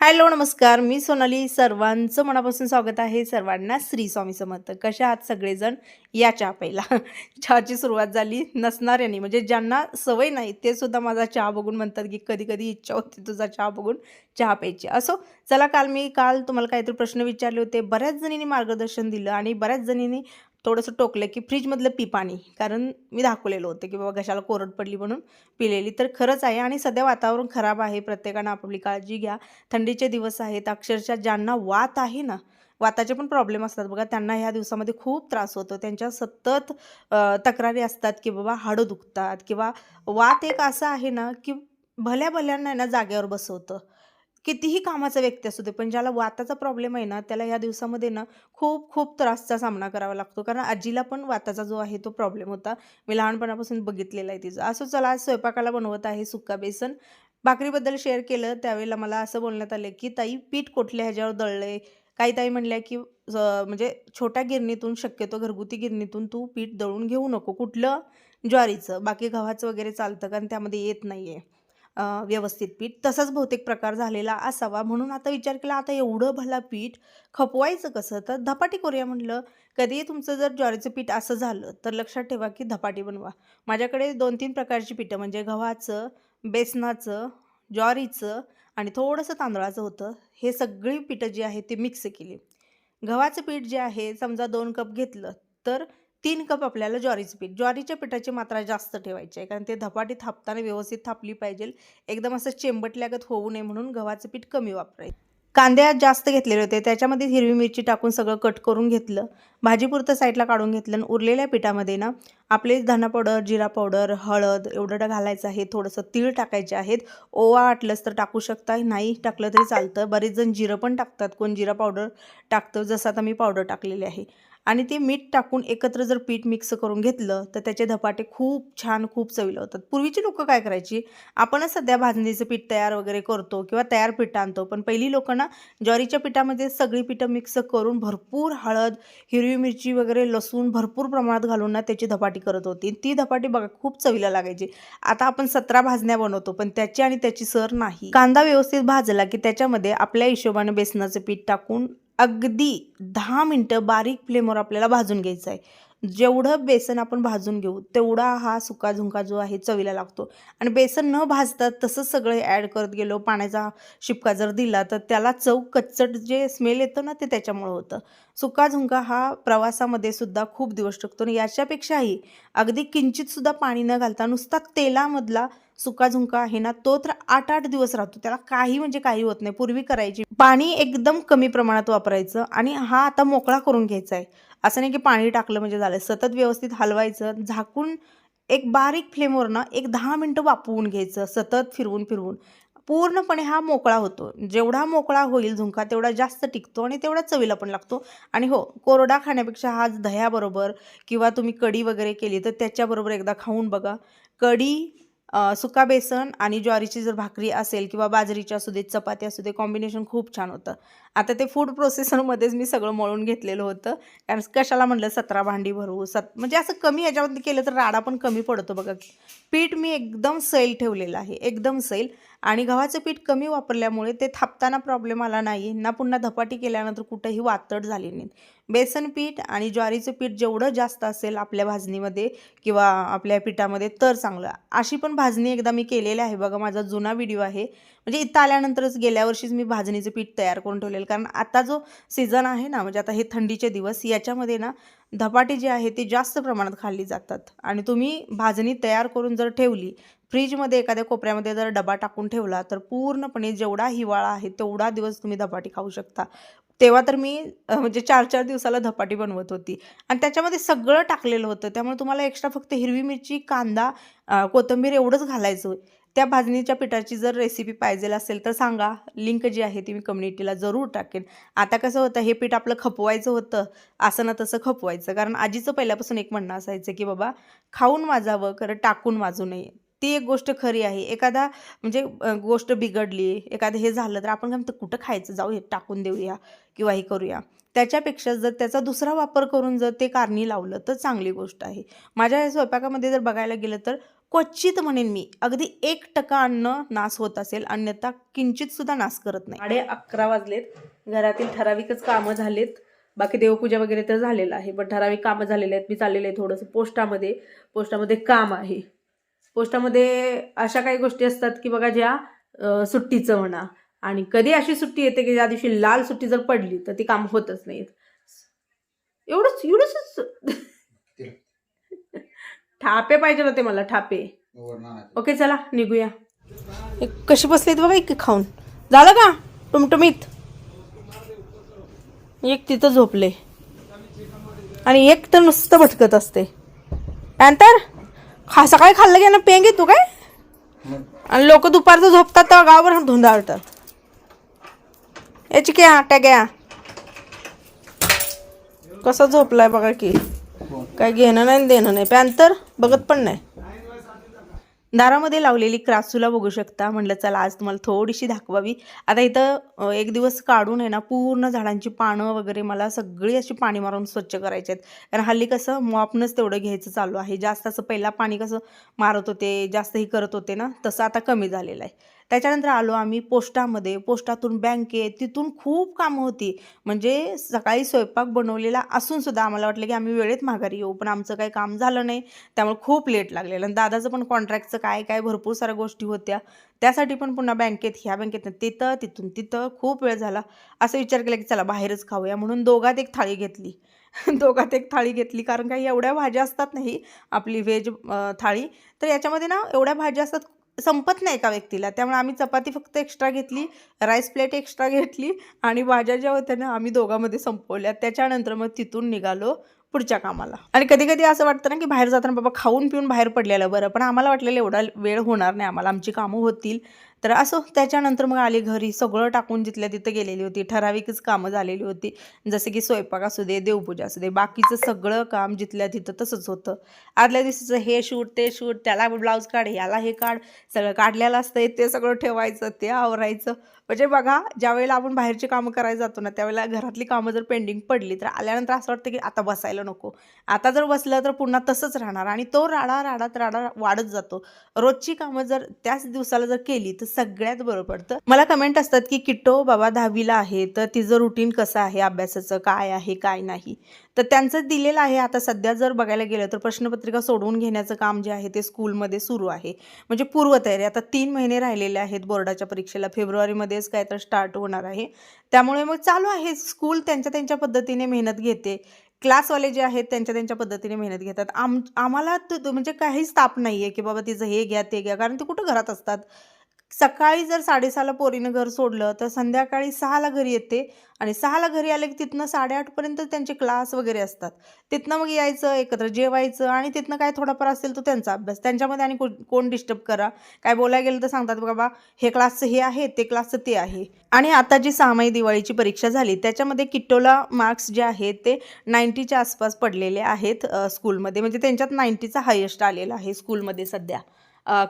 Hello नमस्कार. मी सोनाली. सर्वांचं मनापासून स्वागत आहे. सर्वांना श्री स्वामी समर्थ. कशा आहात सगळेजण? या चहा पहिला. चहाची सुरुवात झाली. नसणाऱ्यांनी म्हणजे ज्यांना सवय नाही ते सुद्धा माझा चहा बघून म्हणतात की कधी कधी इच्छा होती तुझा चहा बघून चहा प्यायची. असो चला काल मी काल तुम्हाला काहीतरी प्रश्न विचारले होते. बऱ्याच जणींनी मार्गदर्शन दिलं आणि बऱ्याच जणींनी थोडंसं टोकलं की फ्रीजमधलं पी पाणी कारण मी दाखवलेलं होतं की बाबा घशाला कोरड पडली म्हणून पिलेली. तर खरंच आहे आणि सध्या वातावरण खराब आहे. प्रत्येकानं आपली काळजी घ्या. थंडीचे दिवस आहेत. अक्षरशः ज्यांना वात आहे ना वाताचे पण प्रॉब्लेम असतात. बघा त्यांना ह्या दिवसामध्ये खूप त्रास होतो. त्यांच्या सतत तक्रारी असतात की बाबा हाडं दुखतात किंवा वात एक असं आहे ना की भल्या भल्यांना आहे ना जागेवर बसवतं. कितीही कामाचा व्यक्ती असू दे पण ज्याला वाताचा प्रॉब्लेम आहे ना त्याला ह्या दिवसामध्ये ना खूप खूप त्रासचा सामना करावा लागतो. कारण आजीला पण वाताचा जो आहे तो प्रॉब्लेम होता. मी लहानपणापासून बघितलेला आहे तिचं. असं चला आज स्वयंपाकाला बनवत आहे सुक्का बेसन. भाकरीबद्दल शेअर केलं. त्यावेळेला मला असं बोलण्यात आलं की ताई पीठ कुठल्या ह्याच्यावर दळले काही ताई म्हणल्या की म्हणजे छोट्या गिरणीतून शक्यतो घरगुती गिरणीतून तू पीठ दळून घेऊ नको. कुठलं ज्वारीचं? बाकी गव्हाचं वगैरे चालतं कारण त्यामध्ये येत नाही आहे व्यवस्थित पीठ. तसाच बहुतेक प्रकार झालेला असावा. म्हणून आता विचार केला आता एवढं भला पीठ खपवायचं कसं? तर धपाटी करूया म्हटलं. कधी तुमचं जर ज्वारीचं पीठ असं झालं तर लक्षात ठेवा की धपाटी बनवा. माझ्याकडे दोन तीन प्रकारची पिठं म्हणजे गव्हाचं बेसनाचं ज्वारीचं आणि थोडंसं तांदळाचं होतं. हे सगळी पिठं जी आहे ती मिक्स केली. गव्हाचं पीठ जे आहे समजा दोन कप घेतलं तर तीन कप आपल्याला ज्वारीचं पीठ. ज्वारीच्या पिठाची मात्रा जास्त ठेवायची आहे कारण ते धपाटी थापताना व्यवस्थित थापली पाहिजे. एकदम असं चेंबटल्यागत होऊ नये म्हणून गव्हाचं पीठ कमी वापरायचं. कांदे आज जास्त घेतलेले होते त्याच्यामध्ये हिरवी मिरची टाकून सगळं कट करून घेतलं. भाजीपुरतं साईडला काढून घेतलं आणि उरलेल्या पिठामध्ये ना आपले धना पावडर जिरा पावडर हळद एवढं घालायचं आहे. थोडंसं तीळ टाकायचे आहेत. ओवा वाटलंच तर टाकू शकता नाही टाकलं तरी चालतं. बरेच जण जिरं पण टाकतात. कोण जिरा पावडर टाकतं? जसं आता मी पावडर टाकलेली आहे. आणि ते मीठ टाकून एकत्र जर पीठ मिक्स करून घेतलं तर त्याचे धपाटे खूप छान खूप चवीला होतात. पूर्वीची लोकं काय करायची? आपणच सध्या भाजणीचं पीठ तयार वगैरे करतो किंवा तयार पीठ आणतो. पण पहिली लोकांना ज्वारीच्या पिठामध्ये सगळी पिठं मिक्स करून भरपूर हळद हिरवी मिरची वगैरे लसूण भरपूर प्रमाणात घालून ना त्याचे धपाटे करत होती. ती धपाटी बघा खूप चवीला लागायची. आता आपण सतरा भाजण्या बनवतो पण त्याची आणि त्याची सर नाही. कांदा व्यवस्थित भाजला की त्याच्यामध्ये आपल्या हिशोबाने बेसनाचं पीठ टाकून अगदी दहा मिनटं बारीक फ्लेमवर आपल्याला भाजून घ्यायचं आहे. जेवढं बेसन आपण भाजून घेऊ तेवढा हा सुका झुंका जो आहे चवीला लागतो. आणि बेसन न भाजता तसंच सगळं ॲड करत गेलो पाण्याचा शिपका जर दिला तर त्याला चव कच्चट जे स्मेल येतं ना ते त्याच्यामुळं होतं. सुका झुंका हा प्रवासामध्ये सुद्धा खूप दिवस टिकतो आणि याच्यापेक्षाही अगदी किंचितसुद्धा पाणी न घालता नुसता तेलामधला सुका झुंका आहे ना तो तर आठ आठ दिवस राहतो. त्याला काही म्हणजे काही होत नाही. पूर्वी करायची पाणी एकदम कमी प्रमाणात वापरायचं आणि हा आता मोकळा करून घ्यायचा आहे असं नाही की पाणी टाकलं म्हणजे झालं. सतत व्यवस्थित हलवायचं झाकून एक बारीक फ्लेमवर ना एक दहा मिनटं वापवून घ्यायचं सतत फिरवून फिरवून. पूर्णपणे हा मोकळा होतो. जेवढा मोकळा होईल झुंका तेवढा जास्त टिकतो आणि तेवढा चवीला पण लागतो. आणि हो कोरडा खाण्यापेक्षा हा दह्याबरोबर किंवा तुम्ही कढी वगैरे केली तर त्याच्याबरोबर एकदा खाऊन बघा. कढी सुका बेसन आणि ज्वारीची जर भाकरी असेल किंवा बाजरीची असू दे चपाती असू दे कॉम्बिनेशन खूप छान होतं. आता ते फूड प्रोसेसरमध्येच मी सगळं मळून घेतलेलं होतं. कारण कशाला म्हणलं सतरा भांडी भरू सत म्हणजे असं कमी याच्यामध्ये केलं तर राडा पण कमी पडतो बघा. पीठ मी एकदम सैल ठेवलेलं आहे एकदम सैल. आणि गव्हाचं पीठ कमी वापरल्यामुळे ते थापताना प्रॉब्लेम आला नाही. ना पुन्हा धपाटी केल्यानंतर कुठंही वातड झाली नाही बेसन पीठ आणि ज्वारीचं पीठ जेवढं जास्त असेल आपल्या भाजणीमध्ये किंवा आपल्या पिठामध्ये तर चांगलं. अशी पण भाजणी एकदा मी केलेली आहे. बघा माझा जुना व्हिडिओ आहे. म्हणजे इथं आल्यानंतरच गेल्या वर्षीच मी भाजणीचं पीठ तयार करून ठेवलेलं. कारण आता जो सीझन आहे ना म्हणजे आता हे थंडीचे दिवस याच्यामध्ये ना धपाटी जी आहे ती जास्त प्रमाणात खाल्ली जातात. आणि तुम्ही भाजणी तयार करून जर ठेवली फ्रीजमध्ये एखाद्या कोपऱ्यामध्ये जर डबा टाकून ठेवला तर पूर्णपणे जेवढा हिवाळा आहे तेवढा दिवस तुम्ही धपाटी खाऊ शकता. तेव्हा तर मी म्हणजे चार चार दिवसाला धपाटी बनवत होती. आणि त्याच्यामध्ये सगळं टाकलेलं होतं. त्यामुळे तुम्हाला एक्स्ट्रा फक्त हिरवी मिरची कांदा कोथंबीर कोथिंबीर एवढंच घालायचं त्या भाजणीच्या पिठाची जर रेसिपी पाहिजे असेल तर सांगा. लिंक जी आहे ती मी कम्युनिटीला जरूर टाकेन. आता कसं होतं हे पीठ आपलं खपवायचं होतं असं ना तसं खपवायचं. कारण आजीचं पहिल्यापासून एक म्हणणं असायचं की बाबा खाऊन वाजावं खरं टाकून वाजू नये. ती एक गोष्ट खरी आहे. एखादा म्हणजे गोष्ट बिघडली एखादं हे झालं तर आपण काय म्हणतो कुठं खायचं? जाऊ हे टाकून देऊया किंवा हे करूया. त्याच्यापेक्षा जर त्याचा दुसरा वापर करून जर ते कारणी लावलं तर चांगली गोष्ट आहे. माझ्या या स्वयंपाकामध्ये जर बघायला गेलं तर क्वचित म्हणेन मी अगदी एक टक्का अन्न नाश होत असेल अन्यथा किंचितसुद्धा नाश करत नाही. साडे अकरा वाजलेत. घरातील ठराविकच कामं झालेत. बाकी देवपूजा वगैरे तर झालेलं आहे पण ठराविक कामं झालेले आहेत. मी चाललेलं आहे थोडंसं पोस्टामध्ये. पोस्टामध्ये काम आहे. पोस्टामध्ये अशा काही गोष्टी असतात की बघा ज्या सुट्टीचं म्हणा. आणि कधी अशी सुट्टी येते की ज्या दिवशी लाल सुट्टी जर पडली तर ती काम होतच नाहीत. एवढंच एवढंच ठापे पाहिजे होते मला ठापे. ओके चला निघूया. एक कशी बसलीत बघा एक खाऊन. झालं का? टुमटुमीत? एक तिथं झोपले. आणि एक तर नुसतं भटकत असते. पॅन्तर खा सकाळी खाल्लं की ना पेंग तू काय? आणि लोक दुपारचं झोपतात तेव्हा गावभर धुंदाळतात याची काय आट्या घ्या कसा झोपलाय बघा की. काय घेणं नाही देणं नाही. पॅन्तर बघत पण नाही. दारामध्ये लावलेली क्रासूला बघू शकता. म्हटलं चला आज तुम्हाला थोडीशी दाखवावी. आता इथं एक दिवस काढून आहे ना पूर्ण झाडांची पानं वगैरे मला सगळी अशी पाणी मारून स्वच्छ करायची आहेत. कारण हल्ली कसं मॉपनंच तेवढं घ्यायचं चालू आहे. जास्त असं पहिला पाणी कसं मारत होते जास्त ही करत होते ना तसं आता कमी झालेलं आहे. त्याच्यानंतर आलो आम्ही पोस्टामध्ये. पोस्टातून बँकेत तिथून खूप कामं होती. म्हणजे सकाळी स्वयंपाक बनवलेला असून सुद्धा आम्हाला वाटलं की आम्ही वेळेत माघारी येऊ पण आमचं काही काम झालं नाही. त्यामुळे खूप लेट लागलेलं. आणि दादाचं पण कॉन्ट्रॅक्टचं काय काय भरपूर साऱ्या गोष्टी होत्या. त्यासाठी पण पुन्हा बँकेत ह्या बँकेत तिथं तिथून तिथं खूप वेळ झाला. असं विचार केला की चला बाहेरच खाऊया म्हणून दोघात एक थाळी घेतली. दोघात एक थाळी घेतली. कारण काही एवढ्या भाज्या असतात नाही आपली व्हेज थाळी. तर याच्यामध्ये ना एवढ्या भाज्या असतात संपत नाही एका व्यक्तीला. त्यामुळे आम्ही चपाती फक्त एक्स्ट्रा घेतली राईस प्लेट एक्स्ट्रा घेतली आणि भाज्या ज्या होत्या ना आम्ही दोघांमध्ये संपवल्या. त्याच्यानंतर मग तिथून निघालो पुढच्या कामाला. आणि कधी कधी असं वाटतं ना की बाहेर जाताना बाबा खाऊन पिऊन बाहेर पडलेलं बरं पण आम्हाला वाटलेलं एवढा वेळ होणार नाही. आम्हाला आमची कामं होतील. तर असो त्याच्यानंतर मग आले घरी सगळं टाकून जिथल्या तिथं गेलेली होती. ठराविकच कामं झालेली होती. जसे की स्वयंपाक असू दे देवपूजा असू दे बाकीचं सगळं काम जिथल्या तिथं तसंच होतं. आदल्या दिवशीचं हे शूट ते शूट त्याला ब्लाऊज काढ याला हे काढ सगळं काढलेलं असतं ते सगळं ठेवायचं ते आवरायचं. म्हणजे बघा ज्या वेळेला आपण बाहेरची कामं करायला जातो ना त्यावेळेला घरातली कामं जर पेंडिंग पडली तर आल्यानंतर असं वाटतं की आता बसायला नको. आता जर बसलं तर पुन्हा तसंच राहणार आणि तो राडा राडात राडा वाढत जातो. रोजची कामं जर त्याच दिवसाला जर केली तर सगळ्यात बरं पडतं. मला कमेंट असतात की किट्टो बाबा दहावीला आहे तर तिचं रुटीन कसं आहे अभ्यासाचं काय आहे काय नाही? तर त्यांचं दिलेलं आहे आता सध्या जर बघायला गेलं तर प्रश्नपत्रिका सोडवून घेण्याचं काम जे आहे ते स्कूलमध्ये सुरू आहे. म्हणजे पूर्वतयारी आता तीन महिने राहिलेले आहेत बोर्डाच्या परीक्षेला फेब्रुवारीमध्ये फेब्रुवारीमध्येच काय तर स्टार्ट होणार आहे. त्यामुळे मग चालू आहे. स्कूल त्यांच्या त्यांच्या पद्धतीने मेहनत घेते. क्लासवाले जे आहेत त्यांच्या त्यांच्या पद्धतीने मेहनत घेतात. आम आम्हाला म्हणजे काहीच ताप नाही आहे की बाबा तिचं हे घ्या ते घ्या. कारण ते कुठं घरात असतात? सकाळी जर साडेसहाला पोरीनं घर सोडलं तर संध्याकाळी सहाला घरी येते आणि सहाला घरी आलं की तिथनं साडेआठपर्यंत त्यांचे क्लास वगैरे असतात. तिथनं मग यायचं एकत्र जेवायचं आणि तिथनं काय थोडाफार असेल तो त्यांचा अभ्यास. त्यांच्यामध्ये आणि कोण कोण डिस्टर्ब करा. काय बोलायला गेलं तर सांगतात बाबा हे क्लासचं हे आहे ते क्लासचं ते आहे. आणि आता जी सहामाही दिवाळीची परीक्षा झाली त्याच्यामध्ये किट्टोला मार्क्स जे आहेत ते नाईन्टीच्या आसपास पडलेले आहेत स्कूलमध्ये म्हणजे त्यांच्यात नाईन्टीचा हायेस्ट आलेला आहे स्कूलमध्ये सध्या.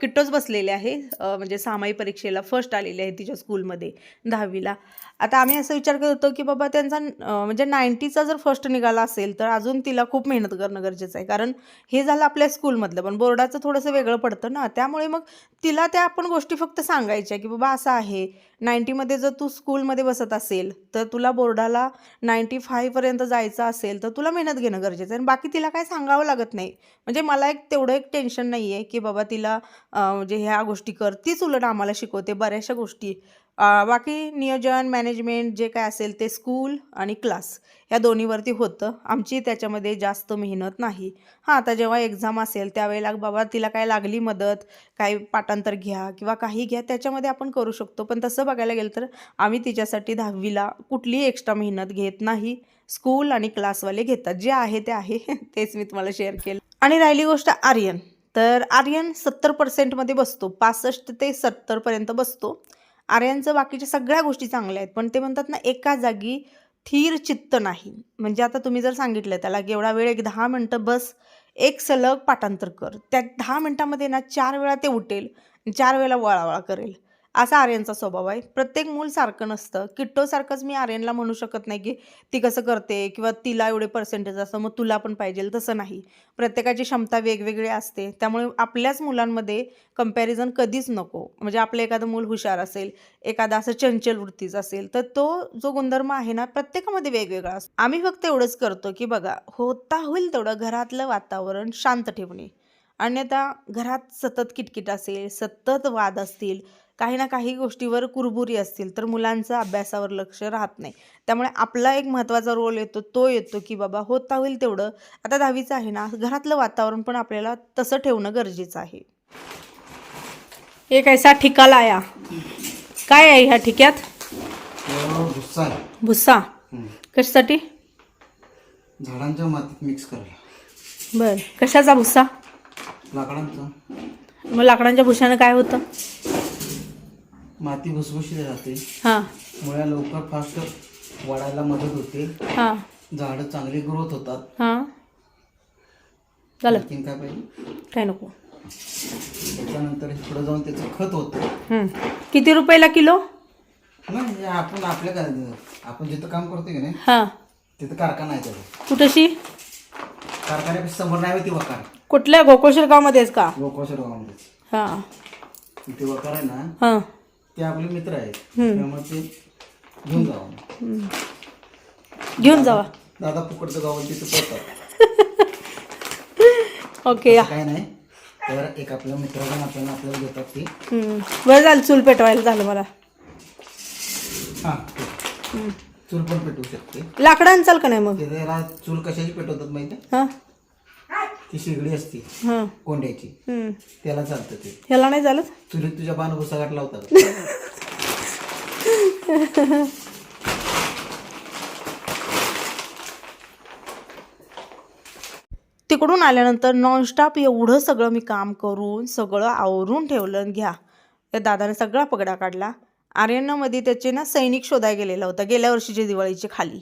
किट्टोच बसलेले आहे. म्हणजे सामाई परीक्षेला फर्स्ट आलेले आहे तिच्या स्कूलमध्ये दहावीला. आता आम्ही असं विचार करत होतो की बाबा त्यांचा म्हणजे नाईन्टीचा जर फर्स्ट निघाला असेल तर अजून तिला खूप मेहनत करणं गरजेचं आहे. कारण हे झालं आपल्या स्कूलमधलं पण बोर्डाचं थोडंसं वेगळं पडतं ना. त्यामुळे मग तिला त्या आपण गोष्टी फक्त सांगायच्या की बाबा असं आहे. नाईन्टीमध्ये जर तू स्कूलमध्ये बसत असेल तर तुला बोर्डाला नाईन्टी फायपर्यंत जायचं असेल तर तुला मेहनत घेणं गरजेचं आहे. आणि बाकी तिला काय सांगावं लागत नाही. म्हणजे मला एक तेवढं एक टेन्शन नाही आहे की बाबा तिला म्हणजे ह्या गोष्टी कर. तीच उलट आम्हाला शिकवते बऱ्याचशा गोष्टी. बाकी नियोजन मॅनेजमेंट जे काय असेल ते स्कूल आणि क्लास या दोन्हीवरती होतं. आमची त्याच्यामध्ये जास्त मेहनत नाही. हां आता जेव्हा एक्झाम असेल त्यावेळेला बाबा तिला काय लागली मदत काही पाठांतर घ्या किंवा काही घ्या त्याच्यामध्ये आपण करू शकतो. पण तसं बघायला गेलं तर आम्ही तिच्यासाठी दहावीला कुठलीही एक्स्ट्रा मेहनत घेत नाही. स्कूल आणि क्लासवाले घेतात. जे आहे ते आहे. तेच मी तुम्हाला शेअर केलं. आणि राहिली गोष्ट आर्यन. तर आर्यन सत्तर पर्सेंटमध्ये बसतो. पासष्ट ते सत्तरपर्यंत बसतो. आर्यांचं बाकीच्या सगळ्या गोष्टी चांगल्या आहेत. पण ते म्हणतात ना एका जागी थीर चित्त नाही. म्हणजे आता तुम्ही जर सांगितलं त्याला की एवढा वेळ एक दहा मिनटं बस एक सलग पाठांतर कर. त्या दहा मिनटामध्ये ना चार वेळा ते उठेल चार वेळेला वळावळा करेल. असा आर्यनचा स्वभाव आहे. प्रत्येक मूल सारखं नसतं. किट्टोसारखंच मी आर्यनला म्हणू शकत नाही की ती कसं करते किंवा तिला एवढे पर्सेंटेज असतं मग तुला पण पाहिजे तसं नाही. प्रत्येकाची क्षमता वेगवेगळी असते. त्यामुळे आपल्याच मुलांमध्ये कंपॅरिझन कधीच नको. म्हणजे आपलं एखादं मूल हुशार असेल एखादा असं चंचल वृत्तीचा असेल तर तो जो गुणधर्म आहे ना प्रत्येकामध्ये वेगवेगळा असतो. आम्ही फक्त एवढंच करतो की बघा होता होईल तेवढं घरातलं वातावरण शांत ठेवणे. अन्यथा घरात सतत किटकिट असेल सतत वाद असतील काही ना काही गोष्टीवर कुरबुरी असतील तर मुलांचं अभ्यासावर लक्ष राहत नाही. त्यामुळे आपला एक महत्त्वाचा रोल येतो तो येतो की बाबा होता होईल तेवढं. आता दहावीचं आहे ना घरातलं वातावरण पण आपल्याला तसं ठेवणं गरजेचं आहे. एक ऐसा ठिका लाया काय आहे ह्या ठिक्यात? भुस्सा हं. कशासाठी? झाडांच्या मातीत मिक्स करायला. बर. कशाचा भुस्सा? लाकडांचा. मग लाकडांच्या भुशानं काय होतं? माती भुसभुशीत राहते. हां. मुळ्या लवकर फास्ट वाढायला मदत होते. हां. झाडं चांगली ग्रोथ होतात. हां. झालं. आणखीन काय पाहिजे? काय नको. त्याच्यानंतर पुढे जाऊन त्याचं खत होतं. हं. किती रुपयाला किलो? नाही हे आपण आपल्या का- आपण जिथं काम करतोय की नाही हां. तिथं कारखाना आहे त्याचा. कुठशी? कारखान्यापेक्षा समोर नाही होती वकार. कुठल्या? गोकुळशीर गावामध्येच का? गोपाळशेर गावामध्ये हां. ते वकार आहे ना हां. ते आपले मित्र आहेत. त्यामुळे ते घेऊन जावं. घेऊन जावा. दादा फुकडचं गाव तिथं पोहोचतात ओके काय नाही. तर एक आपल्या मित्राला आपल्याला आपल्याला देतात ते. बरं झालं चूल पेटवायला झालं मला. हां चूल पण पेटवू शकते. लाकडानं चाल का नाही मग? चूल कशाची पेटवतात माहिती? हां? ती शेगडी असते हां. कोंड्याची. त्याला चालतं ते. ह्याला नाही झालं चुलीत? तुझ्या बाण भुसागाट लावतात तिकडून आल्यानंतर नॉनस्टॉप एवढं सगळं मी काम करून सगळं आवरून ठेवलं आणि घ्या. त्या दादाने सगळा पगडा काढला. आर्यनामध्ये त्याचे ना सैनिक शोधायला गेलेला होता गेल्या वर्षीच्या दिवाळीच्या खाली.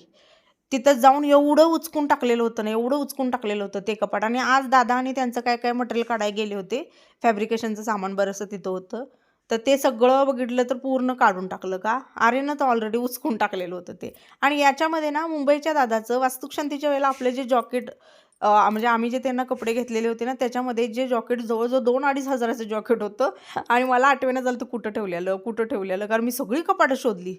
तिथं जाऊन एवढं उचकून टाकलेलं होतं ना एवढं उचकून टाकलेलं होतं ते कपाट. आणि आज दादा आणि त्यांचं काय काय मटेरियल काढायला गेले होते फॅब्रिकेशनचं सामान बरंचसं तिथं होतं. तर ते सगळं बघितलं तर पूर्ण काढून टाकलं का? अरे ना तर ऑलरेडी उचकून टाकलेलं होतं ते. आणि याच्यामध्ये ना मुंबईच्या दादाचं वास्तुकशांतीच्या वेळेला आपले जे जॉकेट म्हणजे आम्ही जे त्यांना कपडे घेतलेले होते ना त्याच्यामध्ये जे जॉकेट जवळजवळ दोन अडीच हजाराचं जॉकेट होतं. आणि मला आठवेनं झालं तर कुठं ठेवलेलं कुठं ठेवलेलं कारण मी सगळी कपाटं शोधली.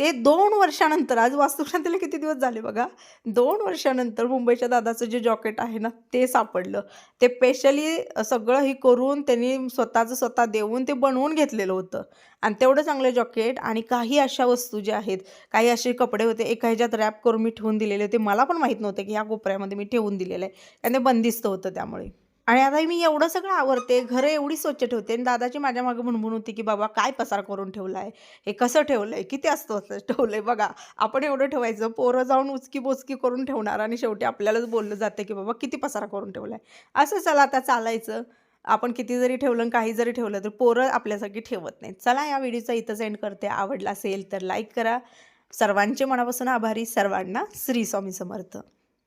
ते दोन वर्षानंतर आज वास्तुशांतीला किती दिवस झाले बघा? दोन वर्षानंतर मुंबईच्या दादाचं जे जॉकेट आहे ना ते सापडलं. ते स्पेशली सगळं हे करून त्यांनी स्वतःचं स्वतः देऊन ते बनवून घेतलेलं होतं. आणि तेवढं चांगलं जॉकेट आणि काही अशा वस्तू ज्या आहेत काही असे कपडे होते एका ह्याच्यात रॅप करून मी ठेवून दिलेले होते. मला पण माहीत नव्हते की ह्या कोपऱ्यामध्ये मी ठेवून दिलेलं आहे. आणि ते बंदिस्त होतं त्यामुळे. आणि आता मी एवढं सगळं आवरते घरं एवढी स्वच्छ ठेवते आणि दादाची माझ्या मागं म्हणून होती की बाबा काय पसार करून ठेवला आहे हे कसं ठेवलं आहे किती असतं असं ठेवलं आहे बघा आपण एवढं ठेवायचं पोरं जाऊन उचकी बोचकी करून ठेवणार आणि शेवटी आपल्यालाच बोललं जातं की बाबा किती पसार करून ठेवला आहे असं चला आता चालायचं. आपण किती जरी ठेवलं आणि काही जरी ठेवलं तर पोरं आपल्यासाठी ठेवत नाहीत. चला या व्हिडिओचा इथं एंड करते. आवडला असेल तर लाईक करा. सर्वांचे मनापासून आभारी. सर्वांना श्री स्वामी समर्थ.